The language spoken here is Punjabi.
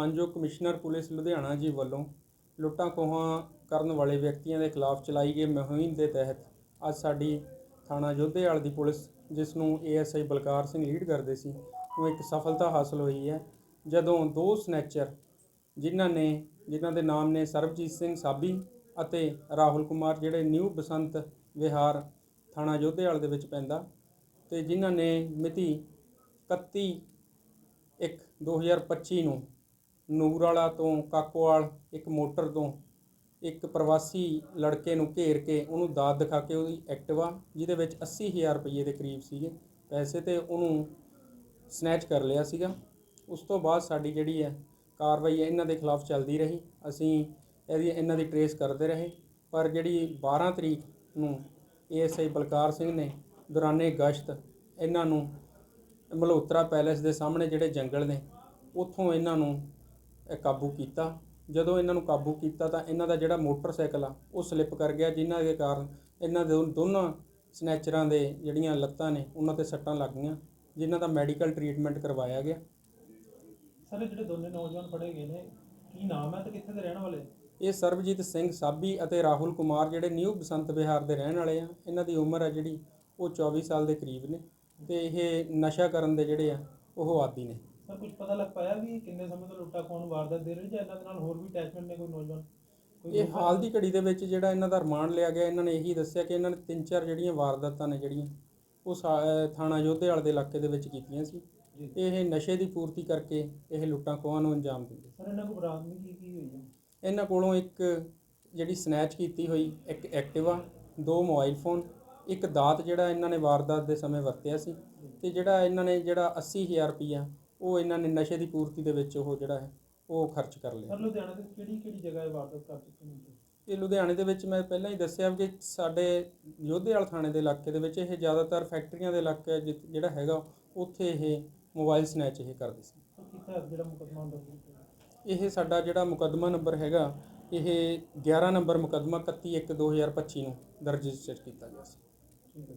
ਮਾਨਯੋਗ ਕਮਿਸ਼ਨਰ ਪੁਲਿਸ ਲੁਧਿਆਣਾ ਜੀ ਵੱਲੋਂ ਲੁੱਟਾਂ ਖੋਹਾਂ ਕਰਨ ਵਾਲੇ ਵਿਅਕਤੀਆਂ ਦੇ ਖਿਲਾਫ ਚਲਾਈ ਗਈ ਮੁਹਿੰਮ ਦੇ ਤਹਿਤ ਅੱਜ ਸਾਡੀ ਥਾਣਾ ਜੋਧੇਵਾਲ ਦੀ ਪੁਲਿਸ, ਜਿਸ ਨੂੰ ਏਐਸਆਈ ਬਲਕਾਰ ਸਿੰਘ ਲੀਡ ਕਰਦੇ ਸੀ, ਨੂੰ ਇੱਕ ਸਫਲਤਾ ਹਾਸਲ ਹੋਈ ਹੈ। ਜਦੋਂ ਦੋ ਸਨੈਚਰ ਜਿਨ੍ਹਾਂ ਨੇ, ਜਿਨ੍ਹਾਂ ਦੇ ਨਾਮ ਨੇ ਸਰਬਜੀਤ ਸਿੰਘ ਸਾਬੀ ਅਤੇ ਰਾਹੁਲ ਕੁਮਾਰ, ਜਿਹੜੇ ਨਿਊ ਬਸੰਤ ਵਿਹਾਰ ਥਾਣਾ ਜੋਧੇਵਾਲ ਦੇ ਵਿੱਚ ਪੈਂਦਾ ਤੇ ਜਿਨ੍ਹਾਂ ਨੇ ਮਿਤੀ 31 ਇੱਕ 2025 ਨੂੰ ਨੂਰਵਾਲਾ ਤੋਂ ਕਾਕੋਵਾਲ, ਇੱਕ ਮੋਟਰ ਤੋਂ, ਇੱਕ ਪ੍ਰਵਾਸੀ ਲੜਕੇ ਨੂੰ ਘੇਰ ਕੇ ਉਹਨੂੰ ਦਾਤ ਦਿਖਾ ਕੇ ਉਹਦੀ ਐਕਟਿਵਾ, ਜਿਹਦੇ ਵਿੱਚ 80000 ਰੁਪਏ ਦੇ ਕਰੀਬ ਸੀਗੇ। ਪੈਸੇ ਤੇ ਉਹਨੂੰ ਸਨੈਚ ਕਰ ਲਿਆ ਸੀਗਾ। ਉਸ ਤੋਂ ਬਾਅਦ ਸਾਡੀ ਜਿਹੜੀ ਹੈ ਕਾਰਵਾਈ ਹੈ, ਇਹਨਾਂ ਦੇ ਖਿਲਾਫ ਚੱਲਦੀ ਰਹੀ। ਅਸੀਂ ਇਹਦੀ, ਇਹਨਾਂ ਦੀ ਟਰੇਸ ਕਰਦੇ ਰਹੇ। ਪਰ ਜਿਹੜੀ 12 ਤਰੀਕ ਨੂੰ ਏਐਸਆਈ ਬਲਕਾਰ ਸਿੰਘ ਨੇ ਦੌਰਾਨੇ ਗਸ਼ਤ, ਇਹਨਾਂ ਨੂੰ ਮਲਹੋਤਰਾ ਪੈਲੇਸ ਦੇ ਸਾਹਮਣੇ ਜਿਹੜੇ ਜੰਗਲ ਨੇ, ਉੱਥੋਂ ਇਹਨਾਂ ਨੂੰ ਕਾਬੂ ਕੀਤਾ। ਜਦੋਂ ਇਹਨਾਂ ਨੂੰ ਕਾਬੂ ਕੀਤਾ ਤਾਂ ਇਹਨਾਂ ਦਾ ਜਿਹੜਾ ਮੋਟਰਸਾਈਕਲ ਆ ਉਹ ਸਲਿੱਪ ਕਰ ਗਿਆ ਜਿਨ੍ਹਾਂ ਦੇ ਕਾਰਨ ਇਹਨਾਂ ਦੇ ਦੋਨਾਂ ਸਨੈਚਰਾਂ ਦੇ ਜਿਹੜੀਆਂ ਲੱਤਾਂ ਨੇ ਉਹਨਾਂ ਤੇ ਸੱਟਾਂ ਲੱਗ ਗਈਆਂ ਜਿਨ੍ਹਾਂ ਦਾ ਮੈਡੀਕਲ ਟਰੀਟਮੈਂਟ ਕਰਵਾਇਆ ਗਿਆ। ਸਰ ਜਿਹੜੇ ਦੋਨੇ ਨੌਜਵਾਨ ਫੜੇ ਗਏ ਨੇ ਕੀ ਨਾਮ ਹੈ ਤੇ ਕਿੱਥੇ ਦੇ ਰਹਿਣ ਵਾਲੇ ਇਹ ਸਰਬਜੀਤ ਸਿੰਘ ਸਾਬੀ ਅਤੇ ਰਾਹੁਲ ਕੁਮਾਰ ਜਿਹੜੇ ਨਿਊ ਬਸੰਤ ਵਿਹਾਰ ਦੇ ਰਹਿਣ ਵਾਲੇ ਆ ਇਹਨਾਂ ਦੀ ਉਮਰ ਹੈ ਜਿਹੜੀ ਉਹ 24 ਸਾਲ ਦੇ ਕਰੀਬ ਨੇ ਤੇ ਇਹ ਨਸ਼ਾ ਕਰਨ ਦੇ ਜਿਹੜੇ ਆ ਉਹ ਆਦੀ ਨੇ। ਸਰ ਕੁਝ ਪਤਾ ਲੱਗ ਪਾਇਆ ਵੀ ਕਿੰਨੇ ਸਮੇਂ ਤੋਂ ਲੁੱਟਾ ਖੋਹਣ ਵਾਰਦਾਤ ਦੇ ਰਹੇ ਜਾਂ ਇਹਨਾਂ ਦੇ ਨਾਲ ਹੋਰ ਵੀ ਅਟੈਚਮੈਂਟ ਨੇ ਕੋਈ ਨੌਜਵਾਨ? ਇਹ ਹਾਲ ਦੀ ਘੜੀ ਦੇ ਵਿੱਚ ਜਿਹੜਾ ਇਹਨਾਂ ਦਾ ਰਿਮਾਂਡ ਲਿਆ ਗਿਆ ਇਹਨਾਂ ਨੇ ਇਹੀ ਦੱਸਿਆ ਕਿ ਇਹਨਾਂ ਨੇ ਤਿੰਨ ਚਾਰ ਜਿਹੜੀਆਂ ਵਾਰਦਾਤਾਂ ਨੇ ਜਿਹੜੀਆਂ ਉਹ ਸਾ- ਅਹ ਥਾਣਾ ਯੋਧੇਵਾਲ ਦੇ ਇਲਾਕੇ ਦੇ ਵਿੱਚ ਕੀਤੀਆਂ ਸੀ। ਜੀ। ਇਹ ਨਸ਼ੇ ਦੀ ਪੂਰਤੀ ਕਰਕੇ ਇਹ ਲੁੱਟਾਂ ਖੋਹਾਂ ਨੂੰ ਅੰਜਾਮ ਦਿੰਦੇ ਸਰ ਇਹਨਾਂ ਕੋਲ ਬਰਾਮਦਗੀ ਕੀ ਕੀ ਹੋਈ ਹੈ? ਇਹਨਾਂ ਕੋਲੋਂ ਇੱਕ ਜਿਹੜੀ ਸਨੈਚ ਕੀਤੀ ਹੋਈ ਇੱਕ ਐਕਟਿਵਾ ਦੋ ਮੋਬਾਈਲ ਫੋਨ ਇੱਕ ਦਾਤ ਜਿਹੜਾ ਇਹਨਾਂ ਨੇ ਵਾਰਦਾਤ ਦੇ ਸਮੇਂ ਵਰਤਿਆ ਸੀ। ਤੇ ਜਿਹੜਾ ਇਹਨਾਂ ਨੇ ਜਿਹੜਾ 80000 ਰੁਪਈਆ ਉਹ ਇਹਨਾਂ ਨੇ ਨਸ਼ੇ ਦੀ ਪੂਰਤੀ ਦੇ ਵਿੱਚ ਉਹ ਜਿਹੜਾ ਹੈ ਉਹ ਖਰਚ ਕਰ ਲਿਆ। ਸਰ ਲੁਧਿਆਣਾ ਦੇ ਕਿਹੜੀ ਕਿਹੜੀ ਜਗ੍ਹਾ ਇਹ ਵਾਰਦਾਤ ਕਰ ਚੁੱਕੇ ਨੇ? ਇਹ ਲੁਧਿਆਣੇ ਦੇ ਵਿੱਚ ਮੈਂ ਪਹਿਲਾਂ ਹੀ ਦੱਸਿਆ ਕਿ ਸਾਡੇ ਯੋਧੇਵਾਲ ਥਾਣੇ ਦੇ ਇਲਾਕੇ ਦੇ ਵਿੱਚ ਇਹ ਜ਼ਿਆਦਾਤਰ ਫੈਕਟਰੀਆਂ ਦੇ ਇਲਾਕੇ ਜਿ- ਜਿਹੜਾ ਹੈਗਾ ਉੱਥੇ ਇਹ ਮੋਬਾਈਲ ਸਨੈਚ ਇਹ ਕਰਦੇ ਸੀ। ਸਰ ਕਿੱਥੇ ਹੈ ਜਿਹੜਾ ਮੁਕੱਦਮਾ ਦਰਜ ਕੀਤਾ ਇਹ ਸਾਡਾ ਜਿਹੜਾ ਮੁਕੱਦਮਾ ਨੰਬਰ ਹੈਗਾ ਇਹ 11 ਨੰਬਰ ਮੁਕੱਦਮਾ 31 1 2025 ਨੂੰ ਦਰਜ ਰਜਿਸਟਰ ਕੀਤਾ ਗਿਆ ਸੀ। ਠੀਕ ਹੈ